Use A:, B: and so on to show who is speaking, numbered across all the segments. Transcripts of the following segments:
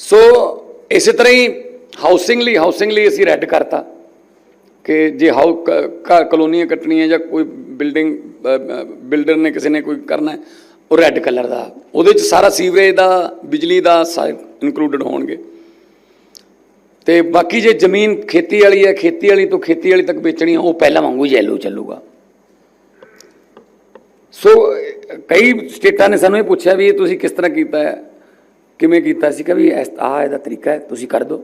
A: ਸੋ ਇਸੇ ਤਰ੍ਹਾਂ ਹੀ ਹਾਊਸਿੰਗ ਲਈ ਹਾਊਸਿੰਗ ਲਈ ਅਸੀਂ ਰੈੱਡ ਕਰਤਾ ਕਿ ਜੇ ਹਾਊ ਕ- ਘਰ ਕਲੋਨੀਆਂ ਕੱਟਣੀਆਂ ਜਾਂ ਕੋਈ ਬਿਲਡਿੰਗ ਬਿਲਡਰ ਨੇ ਕਿਸੇ ਨੇ ਕੋਈ ਕਰਨਾ ਉਹ ਰੈੱਡ ਕਲਰ ਦਾ। ਉਹਦੇ ਚ ਸਾਰਾ ਸੀਵਰੇਜ ਦਾ, ਬਿਜਲੀ ਦਾ ਇਨਕਲੂਡਡ ਹੋਣਗੇ। ਤੇ ਬਾਕੀ ਜੇ ਜ਼ਮੀਨ ਖੇਤੀ ਵਾਲੀ ਹੈ, ਖੇਤੀ ਵਾਲੀ ਤੋਂ ਖੇਤੀ ਵਾਲੀ ਤੱਕ ਵੇਚਣੀ ਹੈ, ਉਹ ਪਹਿਲਾਂ ਵਾਂਗੂ ਯੈਲੋ ਚੱਲੂਗਾ। ਸੋ ਕਈ ਸਟੇਟਾਂ ਨੇ ਸਾਨੂੰ ਇਹ ਪੁੱਛਿਆ ਵੀ ਇਹ ਤੁਸੀਂ ਕਿਸ ਤਰ੍ਹਾਂ ਕੀਤਾ ਹੈ? ਕਿਵੇਂ ਕੀਤਾ ਸੀ ਕਿ ਵੀ ਆਹ ਇਹਦਾ ਤਰੀਕਾ ਹੈ, ਤੁਸੀਂ ਕਰ ਦਿਓ।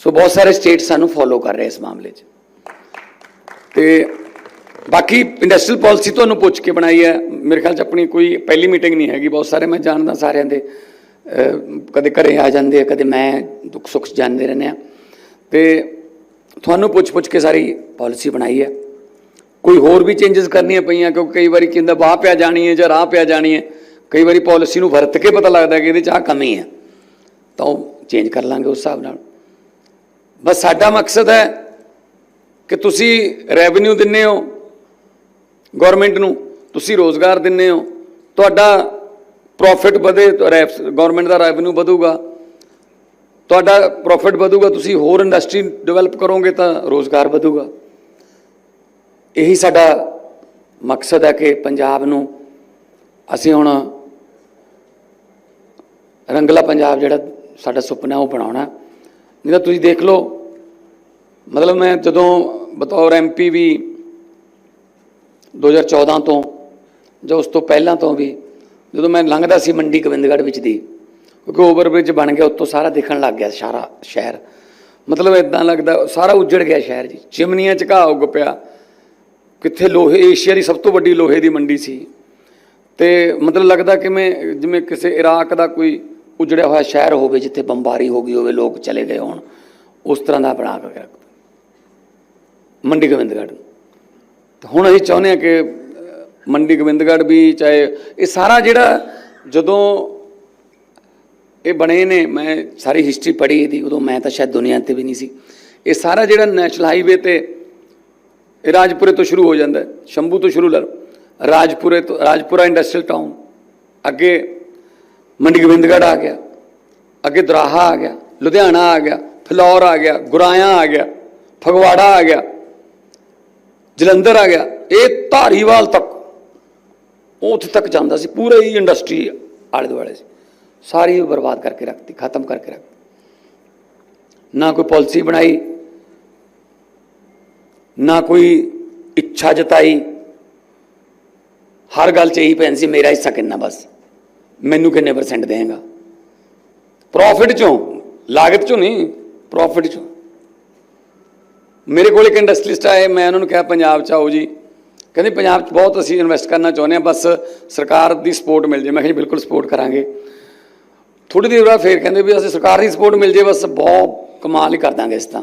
A: ਸੋ ਬਹੁਤ ਸਾਰੇ ਸਟੇਟ ਸਾਨੂੰ ਫੋਲੋ ਕਰ ਰਹੇ ਇਸ ਮਾਮਲੇ 'ਚ। ਤੇ ਬਾਕੀ ਇੰਡਸਟਰੀਅਲ ਪਾਲਿਸੀ ਤੁਹਾਨੂੰ ਪੁੱਛ ਕੇ ਬਣਾਈ ਹੈ। ਮੇਰੇ ਖਿਆਲ 'ਚ ਆਪਣੀ ਕੋਈ ਪਹਿਲੀ ਮੀਟਿੰਗ ਨਹੀਂ ਹੈਗੀ, ਬਹੁਤ ਸਾਰੇ ਮੈਂ ਜਾਣਦਾ ਸਾਰਿਆਂ ਦੇ। ਕਦੇ ਘਰੇ ਆ ਜਾਂਦੇ ਆ, ਕਦੇ ਮੈਂ ਦੁੱਖ ਸੁੱਖ ਜਾਣਦੇ ਰਹਿੰਦੇ ਆ। ਤੇ ਤੁਹਾਨੂੰ ਪੁੱਛ ਪੁੱਛ ਕੇ ਸਾਰੀ ਪਾਲਿਸੀ ਬਣਾਈ ਹੈ। ਕੋਈ ਹੋਰ ਵੀ ਚੇਂਜਸ ਕਰਨੀਆਂ ਪਈਆਂ, ਕਿਉਂਕਿ ਕਈ ਵਾਰੀ ਕਹਿੰਦਾ ਬਾਹ ਪਿਆ ਜਾਣੀ ਹੈ ਜਾਂ ਰਾਹ ਪਿਆ ਜਾਣੀ ਹੈ। ਕਈ ਵਾਰੀ ਪਾਲਿਸੀ ਨੂੰ ਵਰਤ ਕੇ ਪਤਾ ਲੱਗਦਾ ਕਿ ਇਹਦੇ 'ਚ ਆਹ ਕਮੀ ਹੈ। ਤਾਂ ਉਹ ਚੇਂਜ ਕਰ ਲਾਂਗੇ ਉਸ ਹਿਸਾਬ ਨਾਲ। ਬਸ ਸਾਡਾ ਮਕਸਦ ਹੈ ਕਿ ਤੁਸੀਂ ਰੈਵਨਿਊ ਦਿੰਨੇ ਹੋ ਗਵਰਨਮੈਂਟ ਨੂੰ, ਤੁਸੀਂ ਰੋਜ਼ਗਾਰ ਦਿੰਨੇ ਹੋ, ਤੁਹਾਡਾ ਪ੍ਰੋਫਿਟ ਵਧੇ ਗਵਰਨਮੈਂਟ ਦਾ ਰੈਵਨਿਊ ਵਧੂਗਾ। ਤੁਹਾਡਾ ਪ੍ਰੋਫਿਟ ਵਧੂਗਾ, ਤੁਸੀਂ ਹੋਰ ਇੰਡਸਟਰੀ ਡਿਵੈਲਪ ਕਰੋਗੇ ਤਾਂ ਰੋਜ਼ਗਾਰ ਵਧੂਗਾ। ਇਹੀ ਸਾਡਾ ਮਕਸਦ ਹੈ ਕਿ ਪੰਜਾਬ ਨੂੰ ਅਸੀਂ ਹੁਣ ਰੰਗਲਾ ਪੰਜਾਬ ਜਿਹੜਾ ਸਾਡਾ ਸੁਪਨਾ ਉਹ ਬਣਾਉਣਾ ਨਹੀਂ ਤਾਂ ਤੁਸੀਂ ਦੇਖ ਲਓ, ਮਤਲਬ ਮੈਂ ਜਦੋਂ ਬਤੌਰ ਐਮਪੀ ਵੀ 2014 ਤੋਂ ਜਾਂ ਉਸ ਤੋਂ ਪਹਿਲਾਂ ਤੋਂ ਵੀ ਜਦੋਂ ਮੈਂ ਲੰਘਦਾ ਸੀ ਮੰਡੀ ਗੋਬਿੰਦਗੜ੍ਹ ਵਿੱਚ ਦੀ, ਕਿਉਂਕਿ ਓਵਰਬ੍ਰਿਜ ਬਣ ਗਿਆ, ਉੱਤੋਂ ਸਾਰਾ ਦਿਖਣ ਲੱਗ ਗਿਆ ਸਾਰਾ ਸ਼ਹਿਰ। ਮਤਲਬ ਇਦਾਂ ਲੱਗਦਾ, ਸਾਰਾ ਉੱਜੜ ਗਿਆ ਸ਼ਹਿਰ ਜੀ। ਚਿਮਨੀਆਂ ਚ ਘਾਹ ਉੱਗ ਪਿਆ। ਕਿੱਥੇ ਲੋਹੇ, ਏਸ਼ੀਆ ਦੀ ਸਭ ਤੋਂ ਵੱਡੀ ਲੋਹੇ ਦੀ ਮੰਡੀ ਸੀ। ਤੇ ਮਤਲਬ ਲੱਗਦਾ ਕਿਵੇਂ, ਜਿਵੇਂ ਕਿਸੇ ਇਰਾਕ ਦਾ ਕੋਈ ਉਜੜਿਆ ਹੋਇਆ ਸ਼ਹਿਰ ਹੋਵੇ, ਜਿੱਥੇ ਬੰਬਾਰੀ ਹੋ ਗਈ ਹੋਵੇ, ਲੋਕ ਚਲੇ ਗਏ ਹੋਣ, ਉਸ ਤਰ੍ਹਾਂ ਦਾ ਬਣਾ ਕੇ ਰੱਖਦਾ ਮੰਡੀ ਗੋਬਿੰਦਗੜ੍ਹ। ਤਾਂ ਹੁਣ ਅਸੀਂ ਚਾਹੁੰਦੇ ਹਾਂ ਕਿ ਮੰਡੀ ਗੋਬਿੰਦਗੜ੍ਹ ਵੀ ਚਾਹੇ, ਇਹ ਸਾਰਾ ਜਿਹੜਾ ਜਦੋਂ ਇਹ ਬਣੇ ਨੇ, ਮੈਂ ਸਾਰੀ ਹਿਸਟਰੀ ਪੜ੍ਹੀ ਇਹਦੀ, ਉਦੋਂ ਮੈਂ ਤਾਂ ਸ਼ਾਇਦ ਦੁਨੀਆ ਤੇ ਵੀ ਨਹੀਂ ਸੀ। ਇਹ ਸਾਰਾ ਜਿਹੜਾ ਨੈਸ਼ਨਲ ਹਾਈਵੇ ਤੇ ਇਹ ਰਾਜਪੁਰੇ ਤੋਂ ਸ਼ੁਰੂ ਹੋ ਜਾਂਦਾ ਹੈ। ਸ਼ੰਭੂ ਤੋਂ ਸ਼ੁਰੂ ਲਓ ਰਾਜਪੁਰੇ ਤੋਂ, ਰਾਜਪੁਰਾ ਇੰਡਸਟਰੀਅਲ ਟਾਊਨ ਅੱਗੇ ਮੰਡੀ ਗੋਬਿੰਦਗੜ੍ਹ ਆ ਗਿਆ ਅੱਗੇ ਦਰਾਹਾ ਆ ਗਿਆ ਲੁਧਿਆਣਾ ਆ ਗਿਆ ਫਲੌਰ ਆ ਗਿਆ ਗੁਰਾਇਆ ਆ ਗਿਆ ਫਗਵਾੜਾ ਆ ਗਿਆ ਜਲੰਧਰ ਆ ਗਿਆ ਇਹ ਧਾਰੀਵਾਲ ਤੱਕ ਉਹ ਉੱਥੇ ਤੱਕ ਜਾਂਦਾ ਸੀ ਪੂਰੇ ਹੀ ਇੰਡਸਟਰੀ ਆਲੇ ਦੁਆਲੇ ਸੀ ਸਾਰੀ ਬਰਬਾਦ ਕਰਕੇ ਰੱਖਤੀ ਖਤਮ ਕਰਕੇ ਰੱਖਤੀ ਨਾ ਕੋਈ ਪਾਲਿਸੀ ਬਣਾਈ ਨਾ ਕੋਈ ਇੱਛਾ ਜਤਾਈ ਹਰ ਗੱਲ 'ਚ ਇਹੀ ਪੈਣ ਸੀ ਮੇਰਾ ਹਿੱਸਾ ਕਿੰਨਾ ਬਸ ਮੈਨੂੰ ਕਿੰਨੇ ਪਰਸੈਂਟ ਦੇਗਾ ਪ੍ਰੋਫਿਟ ਚੋਂ, ਲਾਗਤ ਚੋਂ ਨਹੀਂ ਪ੍ਰੋਫਿਟ ਚੋਂ। ਮੇਰੇ ਕੋਲ ਇੱਕ ਇੰਡਸਟਰੀਸਟ ਆਏ, ਮੈਂ ਉਹਨਾਂ ਨੂੰ ਕਿਹਾ, ਪੰਜਾਬ 'ਚ ਆਓ ਜੀ। ਕਹਿੰਦੇ, ਪੰਜਾਬ 'ਚ ਬਹੁਤ ਅਸੀਂ ਇਨਵੈਸਟ ਕਰਨਾ ਚਾਹੁੰਦੇ ਹਾਂ, ਬਸ ਸਰਕਾਰ ਦੀ ਸਪੋਰਟ ਮਿਲ ਜੇ। ਮੈਂ ਕਿਹਾ, ਜੀ, ਬਿਲਕੁਲ ਸਪੋਰਟ ਕਰਾਂਗੇ। ਥੋੜੀ ਦੇਰ ਬਾਅਦ ਫੇਰ ਕਹਿੰਦੇ ਵੀ, ਅਸੀਂ ਸਰਕਾਰ ਦੀ ਸਪੋਰਟ ਮਿਲ ਜੇ, ਬਸ ਬਹੁਤ ਕਮਾਲ ਹੀ ਕਰ ਦਾਂਗੇ ਇਸ ਤਾਂ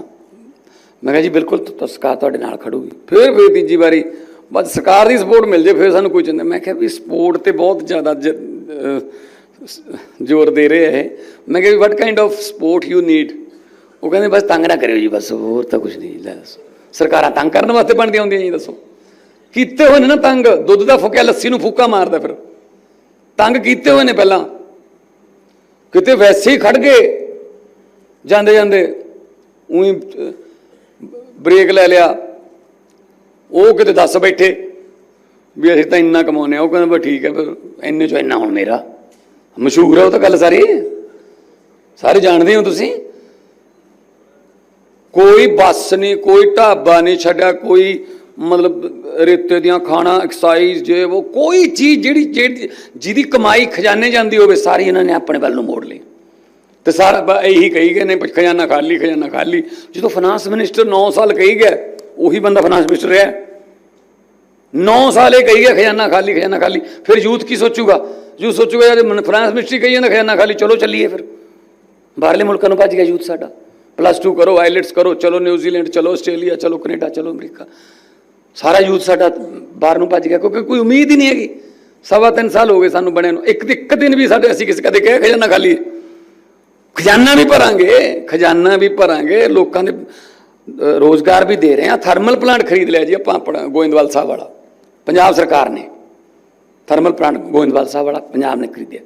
A: ਮੈਂ ਕਿਹਾ, ਜੀ, ਬਿਲਕੁਲ ਸਰਕਾਰ ਤੁਹਾਡੇ ਨਾਲ ਖੜੂਗੀ। ਫਿਰ ਫਿਰ ਤੀਜੀ ਵਾਰੀ, ਬਸ ਸਰਕਾਰ ਦੀ ਸਪੋਰਟ ਮਿਲ ਜੇ, ਫਿਰ ਸਾਨੂੰ ਕੋਈ ਚਿੰਤਾ ਮੈਂ ਕਿਹਾ, ਵੀ ਸਪੋਰਟ ਤੇ ਬਹੁਤ ਜ਼ਿਆਦਾ ਜ- ਜ਼ੋਰ ਦੇ ਰਹੇ ਹੈ। ਮੈਂ ਕਿਹਾ ਵੀ what kind of support you need ਉਹ ਕਹਿੰਦੇ ਬਸ ਤੰਗ ਨਾ ਕਰਿਓ ਜੀ, ਬਸ ਹੋਰ ਤਾਂ ਕੁਝ ਨਹੀਂ, ਲੈ ਦੱਸੋ। ਸਰਕਾਰਾਂ ਤੰਗ ਕਰਨ ਵਾਸਤੇ ਬਣਦੀਆਂ ਹੁੰਦੀਆਂ ਜੀ, ਦੱਸੋ। ਕੀਤੇ ਹੋਏ ਨੇ ਨਾ ਤੰਗ, ਦੁੱਧ ਦਾ ਫੁਕਿਆ, ਲੱਸੀ ਨੂੰ ਫੂਕਾ ਮਾਰਦਾ ਫਿਰ। ਤੰਗ ਕੀਤੇ ਹੋਏ ਨੇ ਪਹਿਲਾਂ। ਕਿਤੇ ਵੈਸੇ ਹੀ ਖੜ ਗਏ। ਜਾਂਦੇ ਜਾਂਦੇ ਉਹੀ ਬ੍ਰੇਕ ਲੈ ਲਿਆ। ਉਹ ਕਿਤੇ ਦੱਸ ਬੈਠੇ। ਵੀ ਅਸੀਂ ਤਾਂ ਇੰਨਾ ਕਮਾਉਂਦੇ ਆ ਉਹ ਕਹਿੰਦਾ ਬਸ ਠੀਕ ਹੈ, ਫਿਰ ਇੰਨੇ ਚੋਂ ਇੰਨਾ ਹੁਣ ਮੇਰਾ। ਮਸ਼ਹੂਰ ਹੈ ਉਹ ਤਾਂ ਗੱਲ ਸਾਰੀ। ਸਾਰੇ ਜਾਣਦੇ ਹੋ ਤੁਸੀਂ? ਕੋਈ ਬੱਸ ਨਹੀਂ, ਕੋਈ ਢਾਬਾ ਨਹੀਂ ਛੱਡਿਆ, ਕੋਈ ਮਤਲਬ ਰੇਤੇ ਦੀਆਂ ਖਾਣਾ ਐਕਸਾਈਜ਼ ਜੇ ਉਹ ਕੋਈ ਚੀਜ਼ ਜਿਹੜੀ ਜਿਹੜੀ- ਜਿਹਦੀ ਕਮਾਈ ਖਜ਼ਾਨੇ ਜਾਂਦੀ ਹੋਵੇ, ਸਾਰੀ ਇਹਨਾਂ ਨੇ ਆਪਣੇ ਵੱਲ ਨੂੰ ਮੋੜ ਲਈ। ਤੇ ਸਾਰਾ ਇਹੀ ਕਹੀ ਗਏ ਨੇ ਵੀ ਖਜ਼ਾਨਾ ਖਾਲੀ ਖਜ਼ਾਨਾ ਖਾਲੀ। ਜਦੋਂ ਫਾਈਨਾਂਸ ਮਿਨਿਸਟਰ 9 ਸਾਲ ਕਹੀ ਗਿਆ, ਉਹੀ ਬੰਦਾ ਫਾਈਨਾਂਸ ਮਿਨਿਸਟਰ ਰਿਹਾ। 9 ਸਾਲ ਇਹ ਕਹੀ ਗਿਆ ਖਜ਼ਾਨਾ ਖਾਲੀ ਖਜ਼ਾਨਾ ਖਾਲੀ। ਫਿਰ ਯੂਥ ਕੀ ਸੋਚੂਗਾ? ਯੂਥ ਸੋਚੂਗਾ ਯਾਰ ਫਾਈਨਾਂਸ ਮਿਨਿਸਟਰੀ ਕਹੀ ਜਾਂਦਾ ਖਜ਼ਾਨਾ ਖਾਲੀ ਚਲੋ ਚੱਲੀਏ ਫਿਰ। ਬਾਹਰਲੇ ਮੁਲਕਾਂ ਨੂੰ ਭੱਜ ਗਿਆ ਯੂਥ ਸਾਡਾ। ਪਲੱਸ 2 ਕਰੋ ਆਈਲੈਟਸ ਕਰੋ ਚਲੋ ਨਿਊਜ਼ੀਲੈਂਡ ਚਲੋ ਆਸਟ੍ਰੇਲੀਆ ਚਲੋ ਕੈਨੇਡਾ ਚਲੋ ਅਮਰੀਕਾ। ਸਾਰਾ ਯੂਥ ਸਾਡਾ ਬਾਹਰ ਨੂੰ ਭੱਜ ਗਿਆ ਕਿਉਂਕਿ ਕੋਈ ਉਮੀਦ ਹੀ ਨਹੀਂ ਹੈਗੀ। ਸਵਾ ਤਿੰਨ ਸਾਲ ਹੋ ਗਏ ਸਾਨੂੰ ਬਣੇ ਨੂੰ। ਇੱਕ ਇੱਕ ਦਿਨ ਵੀ ਸਾਡੇ ਅਸੀਂ ਕਿਸੇ ਕਦੇ ਕਿਹਾ ਖਜ਼ਾਨਾ ਖਾਲੀ ਖਜ਼ਾਨਾ ਵੀ ਭਰਾਂਗੇ ਖਜ਼ਾਨਾ ਵੀ ਭਰਾਂਗੇ ਲੋਕਾਂ ਦੇ ਅ, ਰੋਜ਼ਗਾਰ ਵੀ ਦੇ ਰਹੇ ਆ ਥਰਮਲ ਪਲਾਂਟ ਖਰੀਦ ਲਿਆ ਜੀ ਆਪਾਂ ਆਪਣਾ ਗੋਇੰਦਵਾਲ ਸਾਹਿਬ ਵਾਲਾ। ਪੰਜਾਬ ਸਰਕਾਰ ਨੇ ਥਰਮਲ ਪਲਾਂਟ ਗੋਇੰਦਵਾਲ ਸਾਹਿਬ ਵਾਲਾ ਪੰਜਾਬ ਨੇ ਖਰੀਦਿਆ।